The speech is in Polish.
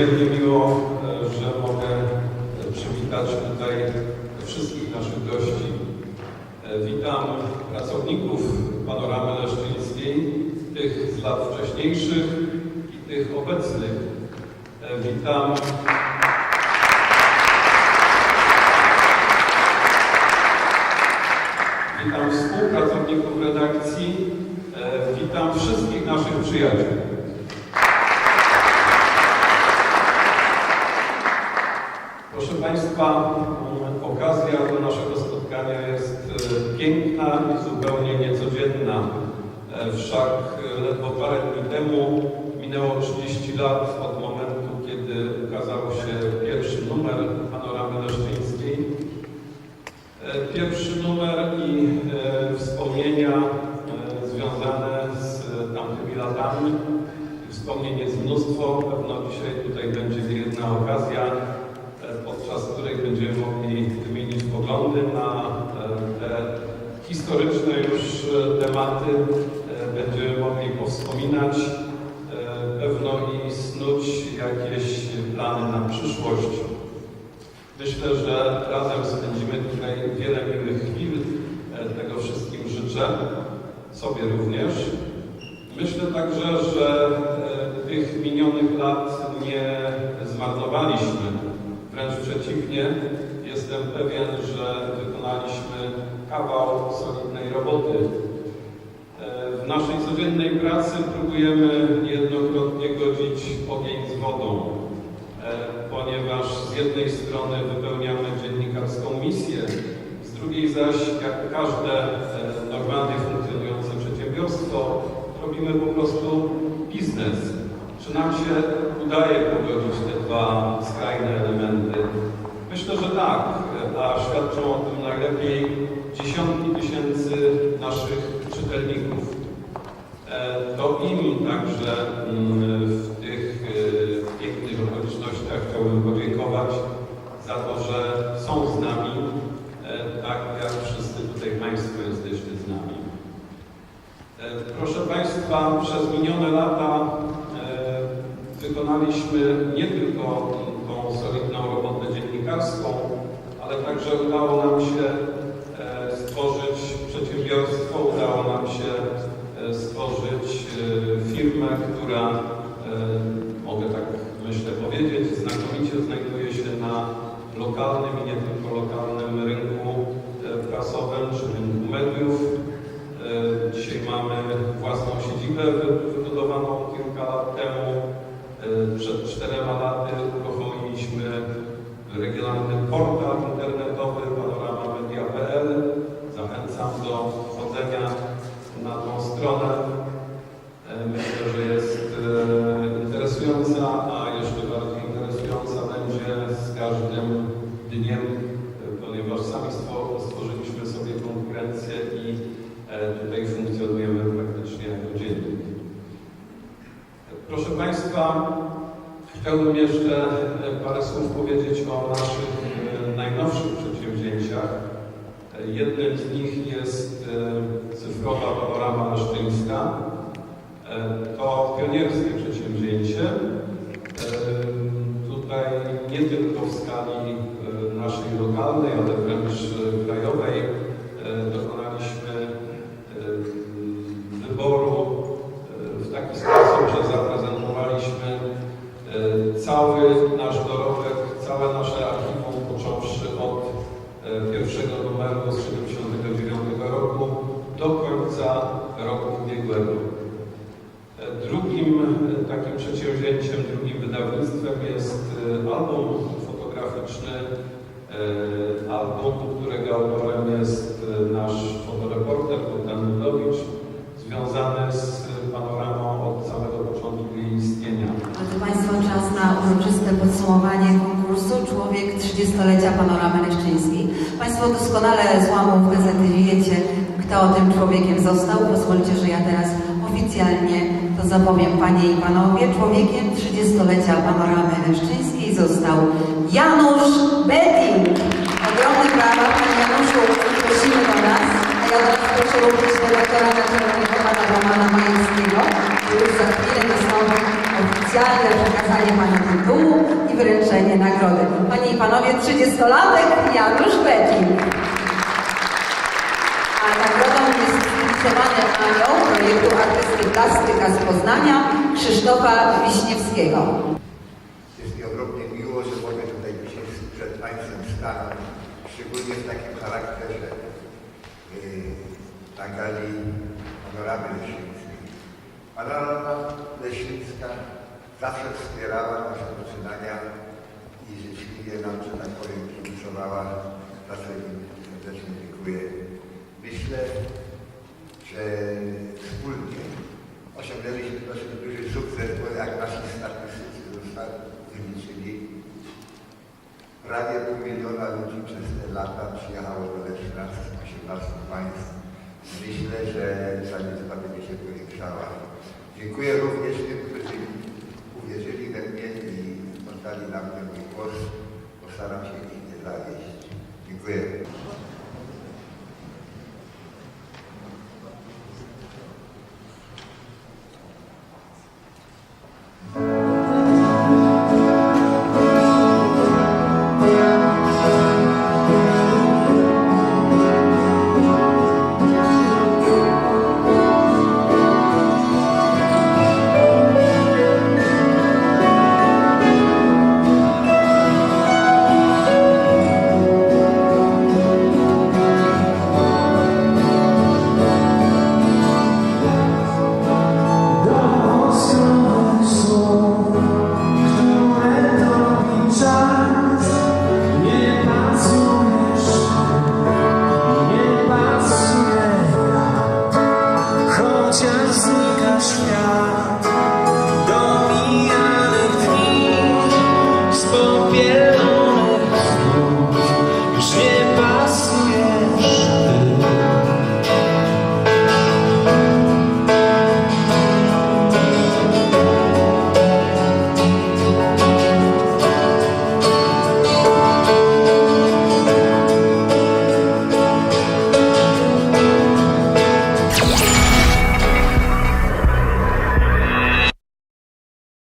niezmiernie miło, e, że mogę e, przywitać tutaj wszystkich naszych gości. E, Witam pracowników Panoramy Leszczyńskiej, tych z lat wcześniejszych i tych obecnych. Witam Witam współpracowników redakcji, witam wszystkich naszych przyjaciół. Proszę Państwa, okazja do naszego spotkania jest e, piękna i zupełnie niecodzienna. E, Wszak e, ledwo parę dni temu minęło 30 lat od momentu, kiedy ukazał się pierwszy numer Panoramy Leszczyńskiej. Pierwszy numer i wspomnienia związane z tamtymi latami. Wspomnień jest mnóstwo. Pewno dzisiaj tutaj będzie jedna okazja, będziemy mogli wymienić poglądy na e, te historyczne już e, tematy. E, Będziemy mogli powspominać, pewno i snuć jakieś plany na przyszłość. Myślę, że razem spędzimy tutaj wiele miłych chwil. Tego wszystkim życzę, sobie również. Myślę także, że tych minionych lat nie zmarnowaliśmy. Wręcz przeciwnie, jestem pewien, że wykonaliśmy kawał solidnej roboty. E, W naszej codziennej pracy próbujemy niejednokrotnie godzić ogień z wodą e, ponieważ z jednej strony wypełniamy dziennikarską misję, z drugiej zaś, jak każde e, normalnie funkcjonujące przedsiębiorstwo, robimy po prostu biznes. Czy nam się udaje pogodzić te dwa skrajne elementy? Myślę, że tak, a świadczą o tym najlepiej dziesiątki tysięcy naszych czytelników. E, To im także mm, w tych e, pięknych okolicznościach chciałbym podziękować za to, że są z nami, e, tak jak wszyscy tutaj Państwo jesteście z nami. Proszę Państwa, przez minione lata wykonaliśmy nie tylko tą solidną robotę dziennikarską, ale także udało nam się e, stworzyć przedsiębiorstwo, udało nam się e, stworzyć e, firmę, która, mogę tak myślę powiedzieć, znakomicie znajduje się na lokalnym i nie tylko lokalnym stworzyliśmy sobie konkurencję i e, tutaj funkcjonujemy praktycznie jako dziennik. Proszę Państwa, chciałbym jeszcze e, parę słów powiedzieć o naszych e, najnowszych przedsięwzięciach. Jednym z nich jest cyfrowa panorama leszczyńska. To pionierskie przedsięwzięcie. Tutaj nie tylko w skali naszej lokalnej, ale wręcz końca roku ubiegłego. Drugim e, takim przedsięwzięciem, drugim wydawnictwem jest e, album fotograficzny, e, album, którego autorem jest nasz fotoreporter Bogdan Ludowicz, związany z panoramą od samego początku jej istnienia. Drodzy Państwo, czas na uroczyste podsumowanie konkursu Człowiek 30-lecia Panoramy Leszczyńskiej. Państwo doskonale z łamów wiecie, kto tym człowiekiem został. Pozwólcie, że ja teraz oficjalnie to zapowiem Panie i Panowie. Człowiekiem 30-lecia Panoramy Leszczyńskiej został Janusz Betting. Ogromne brawa, Panie Januszu, prosimy do nas. A ja teraz proszę również redaktora naczelnego Pana Romana Majewskiego, już za chwilę nastąpi oficjalne przekazanie Pana tytułu. panowie 30-latek Janusz Bekin. A nagrodą stypizowany anioł projektu artysty plastyka z Poznania Krzysztofa Wiśniewskiego. Jest mi ogromnie miło, że mogę tutaj dzisiaj przed Państwem stanąć, szczególnie w takim charakterze yy, na gali panoramy leśnickiej. Panorama leśnicka zawsze wspierała nasze poczynania i życzliwie nam, że tak powiem, kibicowała, za co im serdecznie dziękuję. Myślę, że wspólnie osiągnęliśmy dosyć duży sukces, bo jak nasi statystycy zostali wyliczyli, prawie pół miliona ludzi przez te lata przyjechało do Leszna z 18 państw. Myślę, że ta liczba będzie się powiększała. Dziękuję również tym, którzy uwierzyli we mnie i oddali na mnie mój głos. Postaram się ich nie zawieść. Dziękuję.